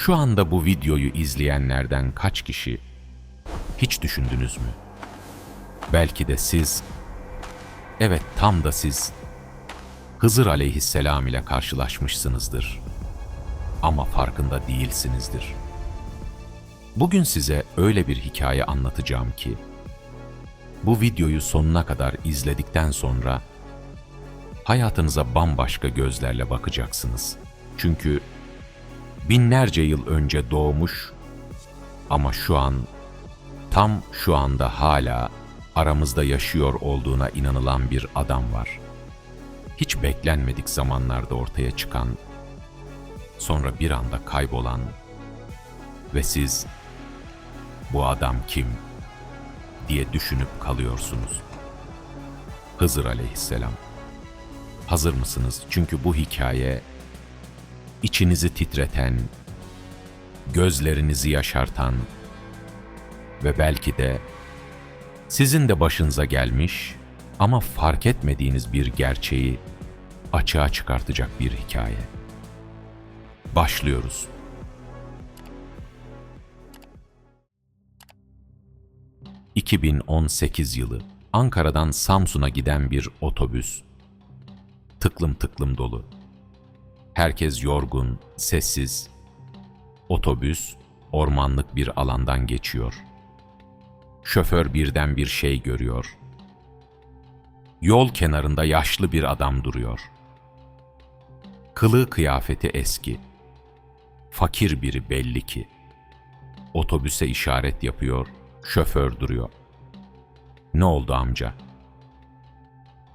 Şu anda bu videoyu izleyenlerden kaç kişi hiç düşündünüz mü? Belki de siz, evet tam da siz Hızır aleyhisselam ile karşılaşmışsınızdır. Ama farkında değilsinizdir. Bugün size öyle bir hikaye anlatacağım ki, bu videoyu sonuna kadar izledikten sonra hayatınıza bambaşka gözlerle bakacaksınız. Çünkü binlerce yıl önce doğmuş ama şu an tam şu anda hala aramızda yaşıyor olduğuna inanılan bir adam var. Hiç beklenmedik zamanlarda ortaya çıkan, sonra bir anda kaybolan ve siz bu adam kim diye düşünüp kalıyorsunuz. Hızır aleyhisselam. Hazır mısınız? Çünkü bu hikaye içinizi titreten, gözlerinizi yaşartan ve belki de sizin de başınıza gelmiş ama fark etmediğiniz bir gerçeği açığa çıkartacak bir hikaye. Başlıyoruz. ...2018 yılı Ankara'dan Samsun'a giden bir otobüs. Tıklım tıklım dolu. Herkes yorgun, sessiz. Otobüs ormanlık bir alandan geçiyor. Şoför birden bir şey görüyor. Yol kenarında yaşlı bir adam duruyor. Kılığı kıyafeti eski. Fakir biri belli ki. Otobüse işaret yapıyor, şoför duruyor. Ne oldu amca?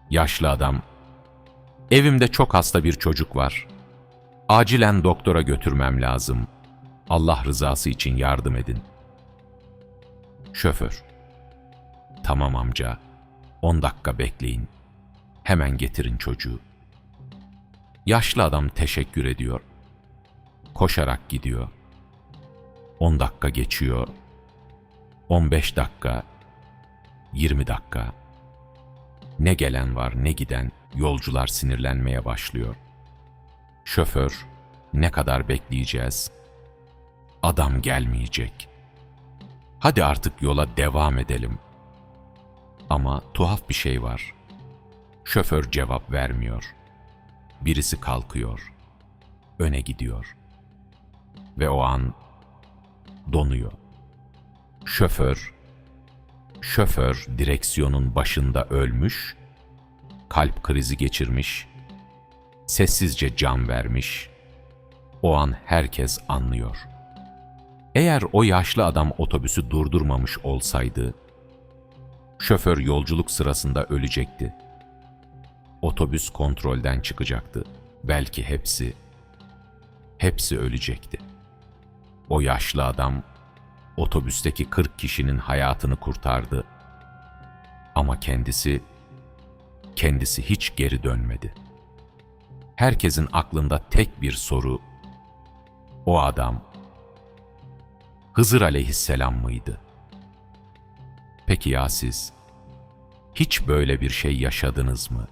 Yaşlı adam, evimde çok hasta bir çocuk var. Acilen doktora götürmem lazım. Allah rızası için yardım edin. Şoför, tamam amca, 10 dakika bekleyin. Hemen getirin çocuğu. Yaşlı adam teşekkür ediyor. Koşarak gidiyor. 10 dakika geçiyor. 15 dakika, 20 dakika. Ne gelen var ne giden, yolcular sinirlenmeye başlıyor. Şoför, ne kadar bekleyeceğiz? Adam gelmeyecek. Hadi artık yola devam edelim. Ama tuhaf bir şey var. Şoför cevap vermiyor. Birisi kalkıyor. Öne gidiyor. Ve o an donuyor. Şoför, şoför direksiyonun başında ölmüş, kalp krizi geçirmiş, sessizce can vermiş. O an herkes anlıyor. Eğer o yaşlı adam otobüsü durdurmamış olsaydı, şoför yolculuk sırasında ölecekti. Otobüs kontrolden çıkacaktı. Belki hepsi, hepsi ölecekti. O yaşlı adam otobüsteki 40 kişinin hayatını kurtardı. Ama kendisi, kendisi hiç geri dönmedi. Herkesin aklında tek bir soru, o adam Hızır aleyhisselam mıydı? Peki ya siz? Hiç böyle bir şey yaşadınız mı?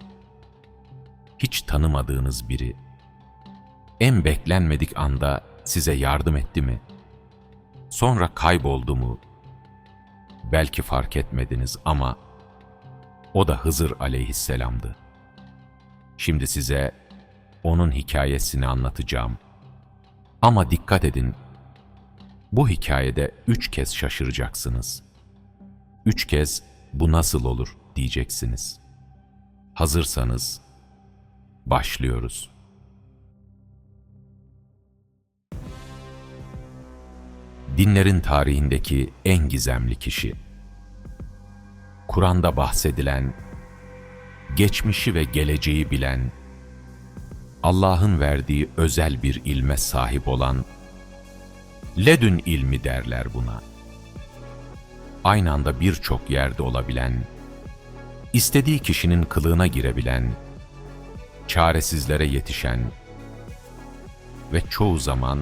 Hiç tanımadığınız biri en beklenmedik anda size yardım etti mi? Sonra kayboldu mu? Belki fark etmediniz ama o da Hızır aleyhisselamdı. Şimdi size onun hikayesini anlatacağım. Ama dikkat edin, bu hikayede üç kez şaşıracaksınız. Üç kez bu nasıl olur diyeceksiniz. Hazırsanız başlıyoruz. Dinlerin tarihindeki en gizemli kişi. Kur'an'da bahsedilen, geçmişi ve geleceği bilen, Allah'ın verdiği özel bir ilme sahip olan, ledün ilmi derler buna. Aynı anda birçok yerde olabilen, istediği kişinin kılığına girebilen, çaresizlere yetişen ve çoğu zaman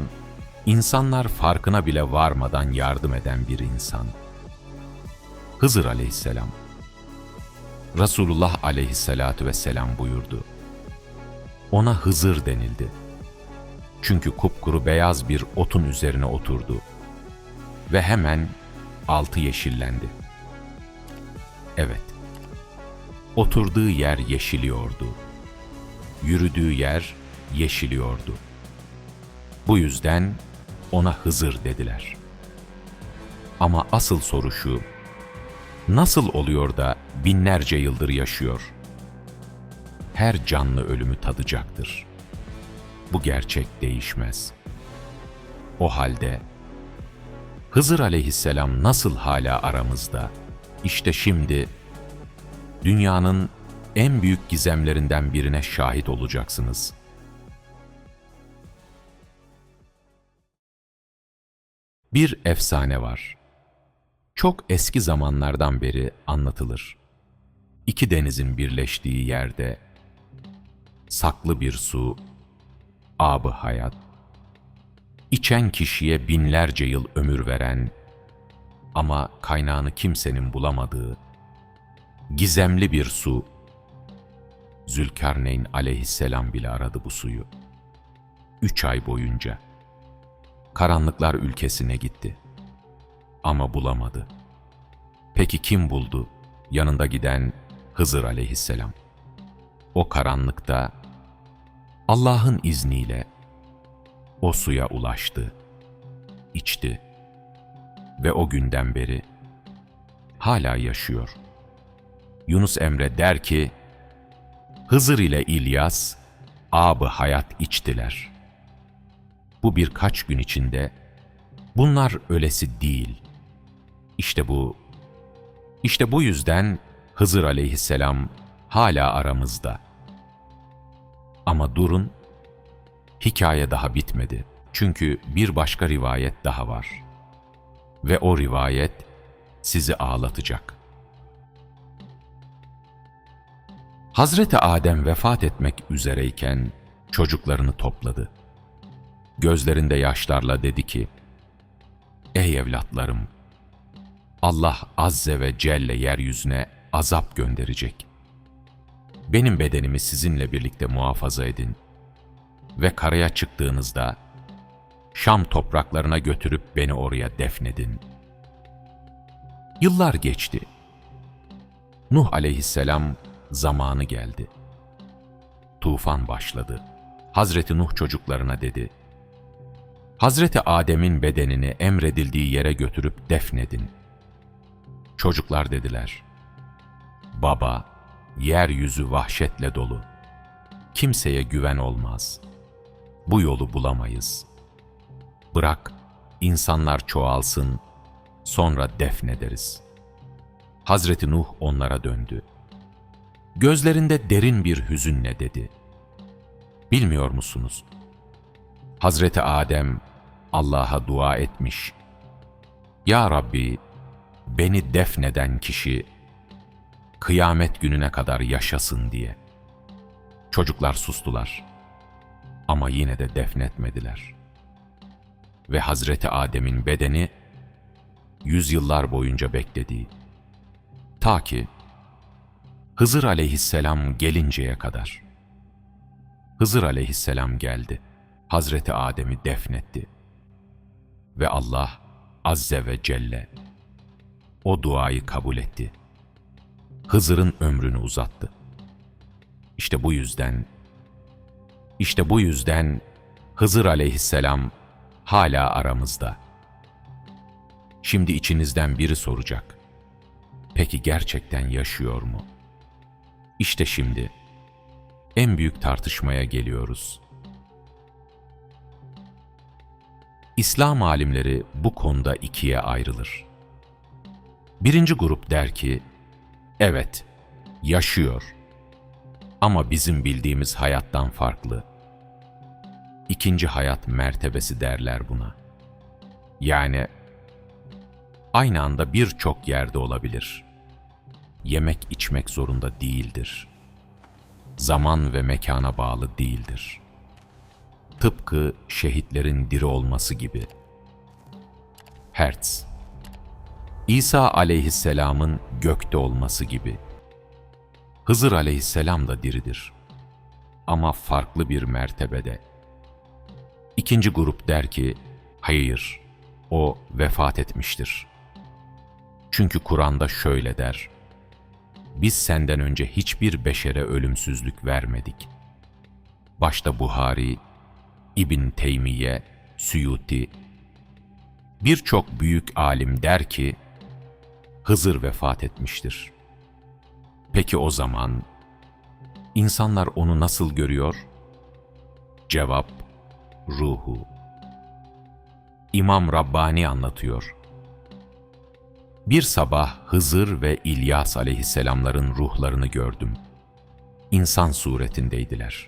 insanlar farkına bile varmadan yardım eden bir insan. Hızır aleyhisselam. Resulullah aleyhissalatu vesselam buyurdu. Ona Hızır denildi. Çünkü kupkuru beyaz bir otun üzerine oturdu ve hemen altı yeşillendi. Evet, oturduğu yer yeşiliyordu. Yürüdüğü yer yeşiliyordu. Bu yüzden ona Hızır dediler. Ama asıl soru şu, nasıl oluyor da binlerce yıldır yaşıyor? Her canlı ölümü tadacaktır. Bu gerçek değişmez. O halde Hızır aleyhisselam nasıl hala aramızda? İşte şimdi dünyanın en büyük gizemlerinden birine şahit olacaksınız. Bir efsane var. Çok eski zamanlardan beri anlatılır. İki denizin birleştiği yerde saklı bir su, abı hayat, içen kişiye binlerce yıl ömür veren ama kaynağını kimsenin bulamadığı gizemli bir su. Zülkarneyn aleyhisselam bile aradı bu suyu. Üç ay boyunca. Karanlıklar ülkesine gitti. Ama bulamadı. Peki kim buldu? Yanında giden Hızır aleyhisselam. O karanlıkta Allah'ın izniyle o suya ulaştı, içti ve o günden beri hala yaşıyor. Yunus Emre der ki, Hızır ile İlyas, abı hayat içtiler. Bu birkaç gün içinde, bunlar ölesi değil. İşte bu, işte bu yüzden Hızır aleyhisselam hala aramızda. Ama durun, hikaye daha bitmedi. Çünkü bir başka rivayet daha var. Ve o rivayet sizi ağlatacak. Hazreti Adem vefat etmek üzereyken çocuklarını topladı. Gözlerinde yaşlarla dedi ki, Ey evlatlarım! Allah Azze ve Celle yeryüzüne azap gönderecek. Benim bedenimi sizinle birlikte muhafaza edin ve karaya çıktığınızda Şam topraklarına götürüp beni oraya defnedin. Yıllar geçti. Nuh aleyhisselam zamanı geldi. Tufan başladı. Hazreti Nuh çocuklarına dedi, Hazreti Adem'in bedenini emredildiği yere götürüp defnedin. Çocuklar dediler, Baba, yeryüzü vahşetle dolu. Kimseye güven olmaz. Bu yolu bulamayız. Bırak, insanlar çoğalsın, sonra defnederiz. Hazreti Nuh onlara döndü. Gözlerinde derin bir hüzünle dedi. Bilmiyor musunuz? Hazreti Adem Allah'a dua etmiş. Ya Rabbi, beni defneden kişi kıyamet gününe kadar yaşasın diye. Çocuklar sustular. Ama yine de defnetmediler. Ve Hazreti Adem'in bedeni yüzyıllar boyunca beklediği, ta ki Hızır aleyhisselam gelinceye kadar. Hızır aleyhisselam geldi. Hazreti Adem'i defnetti. Ve Allah Azze ve Celle o duayı kabul etti. Hızır'ın ömrünü uzattı. İşte bu yüzden, işte bu yüzden Hızır aleyhisselam hala aramızda. Şimdi içinizden biri soracak. Peki gerçekten yaşıyor mu? İşte şimdi en büyük tartışmaya geliyoruz. İslam alimleri bu konuda ikiye ayrılır. Birinci grup der ki, evet, yaşıyor ama bizim bildiğimiz hayattan farklı. İkinci hayat mertebesi derler buna. Yani aynı anda birçok yerde olabilir. Yemek içmek zorunda değildir. Zaman ve mekana bağlı değildir. Tıpkı şehitlerin diri olması gibi. Hertz İsa aleyhisselamın gökte olması gibi. Hızır aleyhisselam da diridir. Ama farklı bir mertebede. İkinci grup der ki, hayır, o vefat etmiştir. Çünkü Kur'an'da şöyle der, biz senden önce hiçbir beşere ölümsüzlük vermedik. Başta Buhari, İbn Teymiye, Suyuti, birçok büyük alim der ki, Hızır vefat etmiştir. Peki o zaman, insanlar onu nasıl görüyor? Cevap, ruhu. İmam Rabbani anlatıyor. Bir sabah Hızır ve İlyas aleyhisselamların ruhlarını gördüm. İnsan suretindeydiler.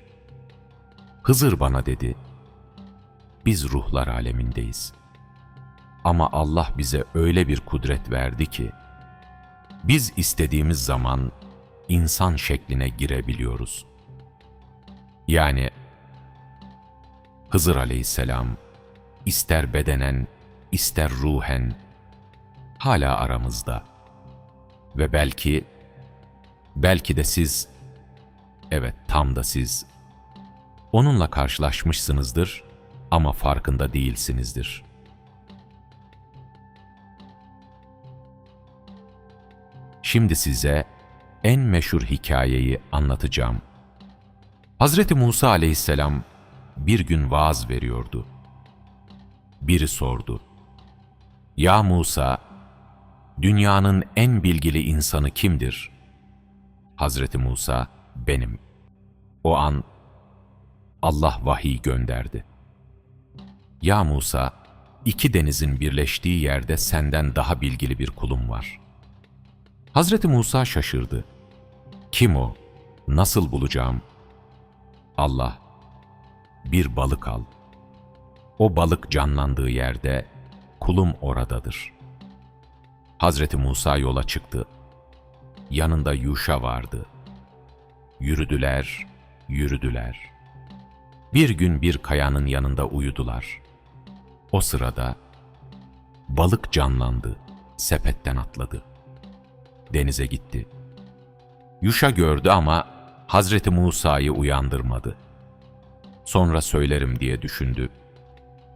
Hızır bana dedi, biz ruhlar alemindeyiz. Ama Allah bize öyle bir kudret verdi ki, biz istediğimiz zaman insan şekline girebiliyoruz. Yani Hızır aleyhisselam ister bedenen, ister ruhen hala aramızda. Ve belki, belki de siz, evet tam da siz, onunla karşılaşmışsınızdır ama farkında değilsinizdir. Şimdi size en meşhur hikayeyi anlatacağım. Hazreti Musa aleyhisselam bir gün vaaz veriyordu. Biri sordu. Ya Musa, dünyanın en bilgili insanı kimdir? Hazreti Musa, benim. O an Allah vahiy gönderdi. Ya Musa, iki denizin birleştiği yerde senden daha bilgili bir kulum var. Hazreti Musa şaşırdı. Kim o? Nasıl bulacağım? Allah, bir balık al. O balık canlandığı yerde kulum oradadır. Hazreti Musa yola çıktı. Yanında Yuşa vardı. Yürüdüler, yürüdüler. Bir gün bir kayanın yanında uyudular. O sırada balık canlandı, sepetten atladı. Denize gitti. Yuşa gördü ama Hazreti Musa'yı uyandırmadı. Sonra söylerim diye düşündü.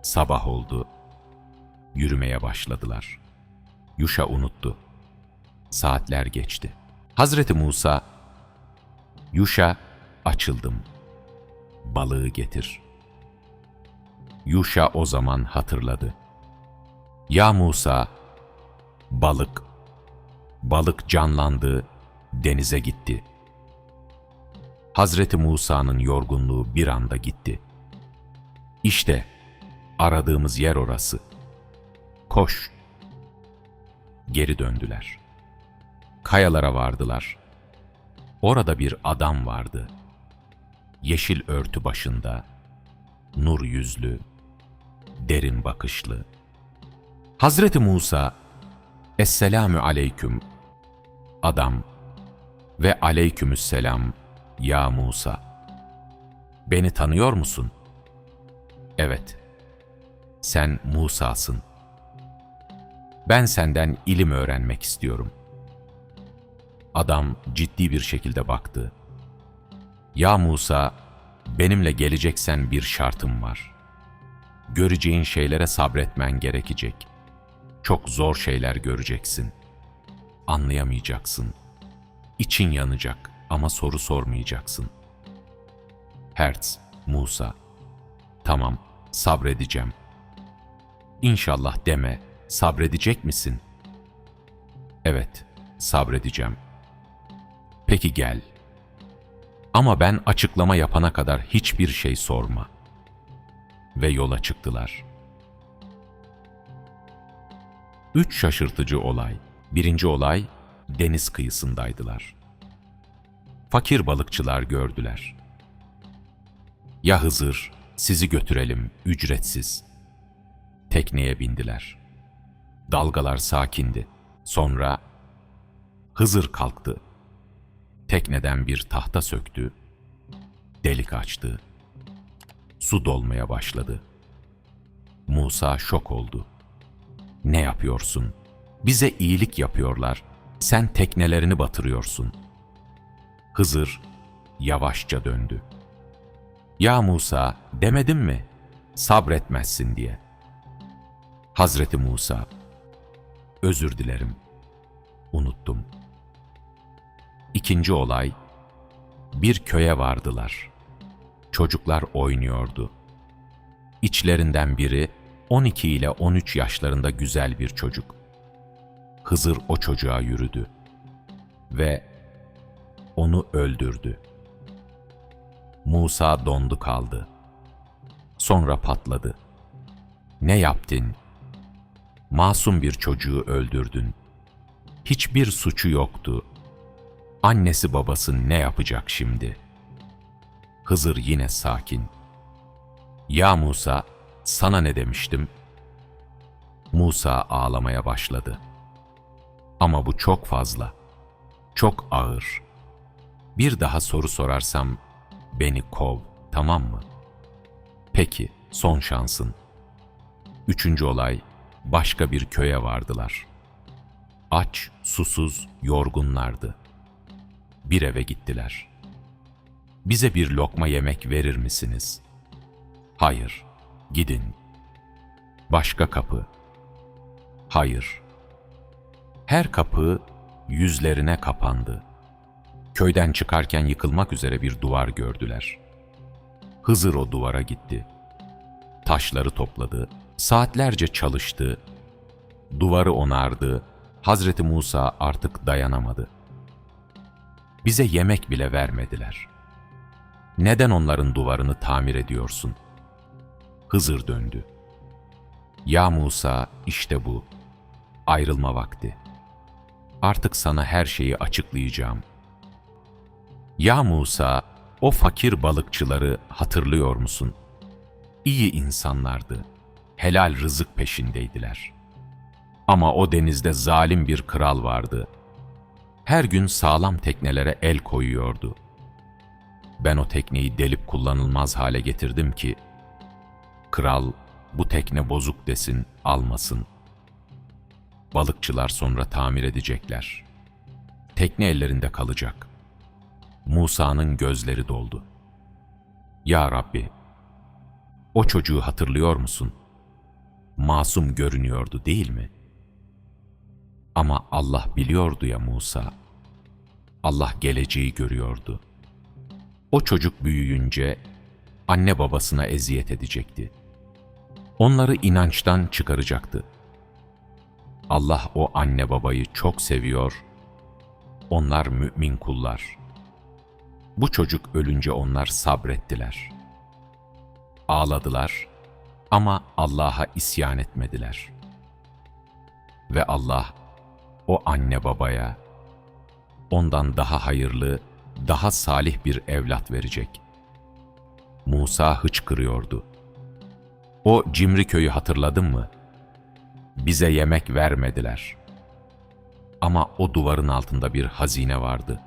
Sabah oldu. Yürümeye başladılar. Yuşa unuttu. Saatler geçti. Hazreti Musa, Yuşa açıldım. Balığı getir. Yuşa o zaman hatırladı. Ya Musa, balık, balık canlandı, denize gitti. Hazreti Musa'nın yorgunluğu bir anda gitti. İşte aradığımız yer orası. Koş. Geri döndüler. Kayalara vardılar. Orada bir adam vardı. Yeşil örtü başında, nur yüzlü, derin bakışlı. Hazreti Musa, Esselamü aleyküm. Adam ve aleykümüsselam ya Musa. Beni tanıyor musun? Evet. Sen Musa'sın. Ben senden ilim öğrenmek istiyorum. Adam ciddi bir şekilde baktı. Ya Musa, benimle geleceksen bir şartım var. Göreceğin şeylere sabretmen gerekecek. Çok zor şeyler göreceksin. Anlayamayacaksın. İçin yanacak ama soru sormayacaksın. Hertz, Musa. Tamam, sabredeceğim. İnşallah deme, sabredecek misin? Evet, sabredeceğim. Peki gel. Ama ben açıklama yapana kadar hiçbir şey sorma. Ve yola çıktılar. Üç şaşırtıcı olay. Birinci olay, deniz kıyısındaydılar. Fakir balıkçılar gördüler. Ya Hızır, sizi götürelim, ücretsiz. Tekneye bindiler. Dalgalar sakindi. Sonra Hızır kalktı. Tekneden bir tahta söktü. Delik açtı. Su dolmaya başladı. Musa şok oldu. Ne yapıyorsun? Bize iyilik yapıyorlar. Sen teknelerini batırıyorsun. Hızır yavaşça döndü. Ya Musa, demedim mi? sabretmezsin diye. Hazreti Musa, özür dilerim, unuttum. İkinci olay, bir köye vardılar. Çocuklar oynuyordu. İçlerinden biri 12 ile 13 yaşlarında güzel bir çocuk. Hızır o çocuğa yürüdü ve onu öldürdü. Musa dondu kaldı. Sonra patladı. Ne yaptın? Masum bir çocuğu öldürdün. Hiçbir suçu yoktu. Annesi babası ne yapacak şimdi? Hızır yine sakin. Ya Musa, sana ne demiştim? Musa ağlamaya başladı. Ama bu çok fazla. Çok ağır. Bir daha soru sorarsam beni kov, tamam mı? Peki, son şansın. Üçüncü olay, başka bir köye vardılar. Aç, susuz, yorgunlardı. Bir eve gittiler. Bize bir lokma yemek verir misiniz? Hayır, gidin. Başka kapı. Hayır. Her kapı yüzlerine kapandı. Köyden çıkarken yıkılmak üzere bir duvar gördüler. Hızır o duvara gitti. Taşları topladı, saatlerce çalıştı. Duvarı onardı. Hazreti Musa artık dayanamadı. Bize yemek bile vermediler. Neden onların duvarını tamir ediyorsun? Hızır döndü. Ya Musa, işte bu. Ayrılma vakti. Artık sana her şeyi açıklayacağım. Ya Musa, o fakir balıkçıları hatırlıyor musun? İyi insanlardı. Helal rızık peşindeydiler. Ama o denizde zalim bir kral vardı. Her gün sağlam teknelere el koyuyordu. Ben o tekneyi delip kullanılmaz hale getirdim ki, kral bu tekne bozuk desin, almasın. Balıkçılar sonra tamir edecekler. Tekne ellerinde kalacak. Musa'nın gözleri doldu. Ya Rabbi, o çocuğu hatırlıyor musun? Masum görünüyordu değil mi? Ama Allah biliyordu ya Musa. Allah geleceği görüyordu. O çocuk büyüyünce anne babasına eziyet edecekti. Onları inançtan çıkaracaktı. Allah o anne babayı çok seviyor. Onlar mümin kullar. Bu çocuk ölünce onlar sabrettiler. Ağladılar ama Allah'a isyan etmediler. Ve Allah o anne babaya ondan daha hayırlı, daha salih bir evlat verecek. Musa hıçkırıyordu. O cimri köyü hatırladın mı? Bize yemek vermediler. Ama o duvarın altında bir hazine vardı.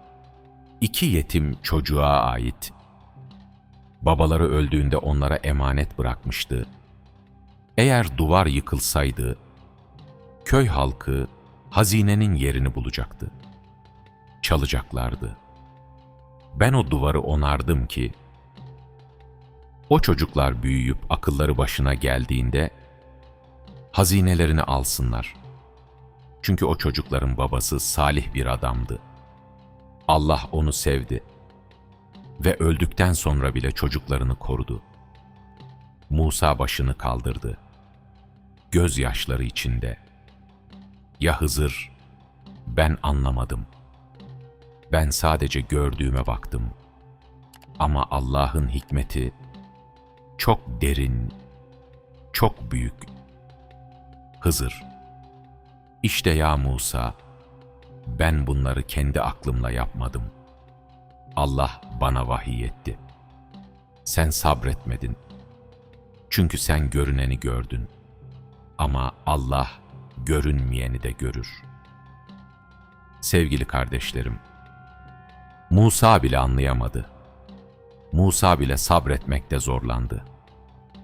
İki yetim çocuğa ait. Babaları öldüğünde onlara emanet bırakmıştı. Eğer duvar yıkılsaydı, köy halkı hazinenin yerini bulacaktı. Çalacaklardı. Ben o duvarı onardım ki, o çocuklar büyüyüp akılları başına geldiğinde, hazinelerini alsınlar. Çünkü o çocukların babası salih bir adamdı. Allah onu sevdi ve öldükten sonra bile çocuklarını korudu. Musa başını kaldırdı. Gözyaşları içinde. Ya Hızır, ben anlamadım. Ben sadece gördüğüme baktım. Ama Allah'ın hikmeti çok derin, çok büyük. Hızır, işte ya Musa, ben bunları kendi aklımla yapmadım. Allah bana vahiy etti. Sen sabretmedin. Çünkü sen görüneni gördün. Ama Allah görünmeyeni de görür. Sevgili kardeşlerim, Musa bile anlayamadı. Musa bile sabretmekte zorlandı.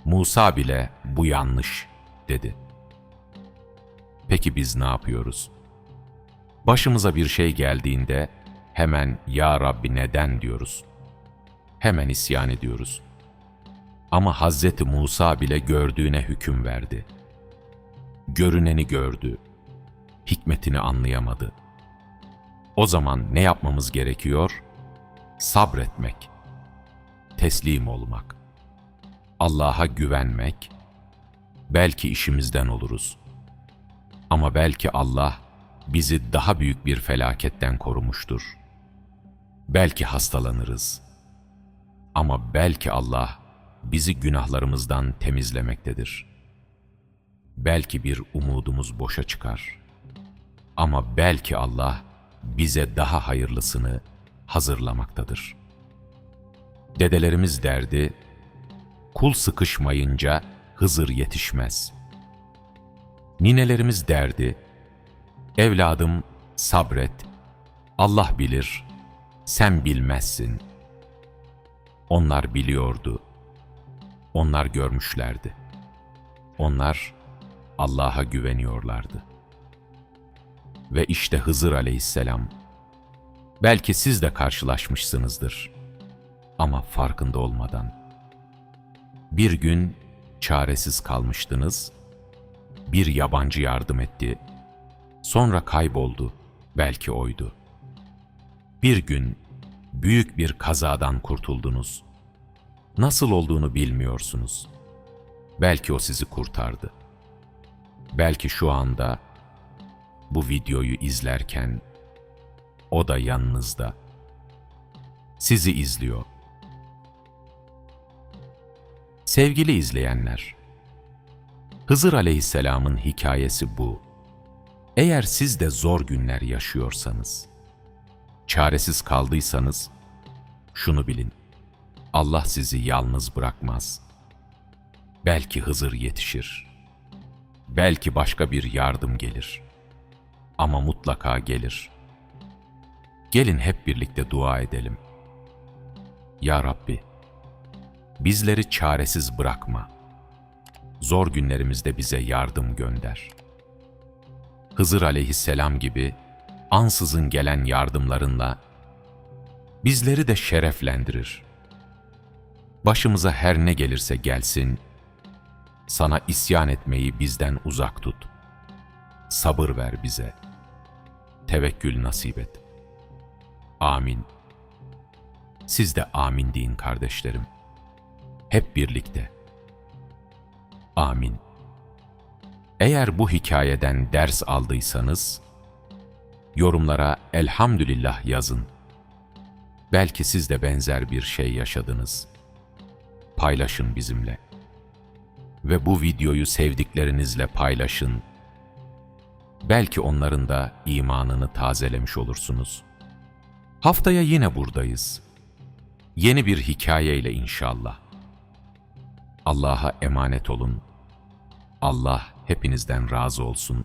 Musa bile bu yanlış dedi. Peki biz ne yapıyoruz? Başımıza bir şey geldiğinde hemen Ya Rabbi neden diyoruz. Hemen isyan ediyoruz. Ama Hazreti Musa bile gördüğüne hüküm verdi. Görüneni gördü. Hikmetini anlayamadı. O zaman ne yapmamız gerekiyor? Sabretmek. Teslim olmak. Allah'a güvenmek. Belki işimizden oluruz. Ama belki Allah bizi daha büyük bir felaketten korumuştur. Belki hastalanırız. Ama belki Allah bizi günahlarımızdan temizlemektedir. Belki bir umudumuz boşa çıkar. Ama belki Allah bize daha hayırlısını hazırlamaktadır. Dedelerimiz derdi, kul sıkışmayınca Hızır yetişmez. Ninelerimiz derdi, evladım sabret, Allah bilir, sen bilmezsin. Onlar biliyordu, onlar görmüşlerdi. Onlar Allah'a güveniyorlardı. Ve işte Hızır aleyhisselam, belki siz de karşılaşmışsınızdır ama farkında olmadan. Bir gün çaresiz kalmıştınız, bir yabancı yardım etti, sonra kayboldu, belki oydu. Bir gün büyük bir kazadan kurtuldunuz. Nasıl olduğunu bilmiyorsunuz. Belki o sizi kurtardı. Belki şu anda bu videoyu izlerken o da yanınızda. Sizi izliyor. Sevgili izleyenler, Hızır Aleyhisselam'ın hikayesi bu. Eğer siz de zor günler yaşıyorsanız, çaresiz kaldıysanız, şunu bilin, Allah sizi yalnız bırakmaz. Belki Hızır yetişir. Belki başka bir yardım gelir. Ama mutlaka gelir. Gelin hep birlikte dua edelim. Ya Rabbi, bizleri çaresiz bırakma. Zor günlerimizde bize yardım gönder. Hızır aleyhisselam gibi ansızın gelen yardımlarınla bizleri de şereflendirir. Başımıza her ne gelirse gelsin, sana isyan etmeyi bizden uzak tut. Sabır ver bize. Tevekkül nasip et. Amin. Siz de amin deyin kardeşlerim. Hep birlikte. Amin. Eğer bu hikayeden ders aldıysanız, yorumlara elhamdülillah yazın. Belki siz de benzer bir şey yaşadınız. Paylaşın bizimle. Ve bu videoyu sevdiklerinizle paylaşın. Belki onların da imanını tazelemiş olursunuz. Haftaya yine buradayız. Yeni bir hikayeyle inşallah. Allah'a emanet olun. Allah hepinizden razı olsun.